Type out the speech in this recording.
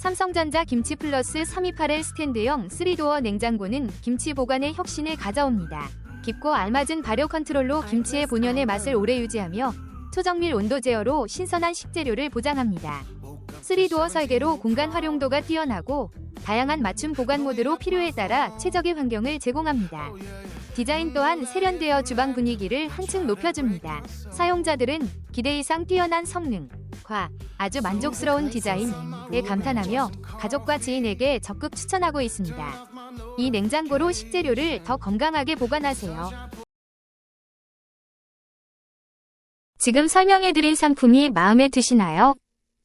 삼성전자 김치 플러스 328L 스탠드형 3도어 냉장고는 김치 보관의 혁신을 가져옵니다. 깊고 알맞은 발효 컨트롤로 김치의 본연의 맛을 오래 유지하며 초정밀 온도 제어로 신선한 식재료를 보장합니다. 3도어 설계로 공간 활용도가 뛰어나고 다양한 맞춤 보관 모드로 필요에 따라 최적의 환경을 제공합니다. 디자인 또한 세련되어 주방 분위기를 한층 높여줍니다. 사용자들은 기대 이상 뛰어난 성능 과 아주 만족스러운 디자인에 감탄하며 가족과 지인에게 적극 추천하고 있습니다. 이 냉장고로 식재료를 더 건강하게 보관하세요. 지금 설명해드린 상품이 마음에 드시나요?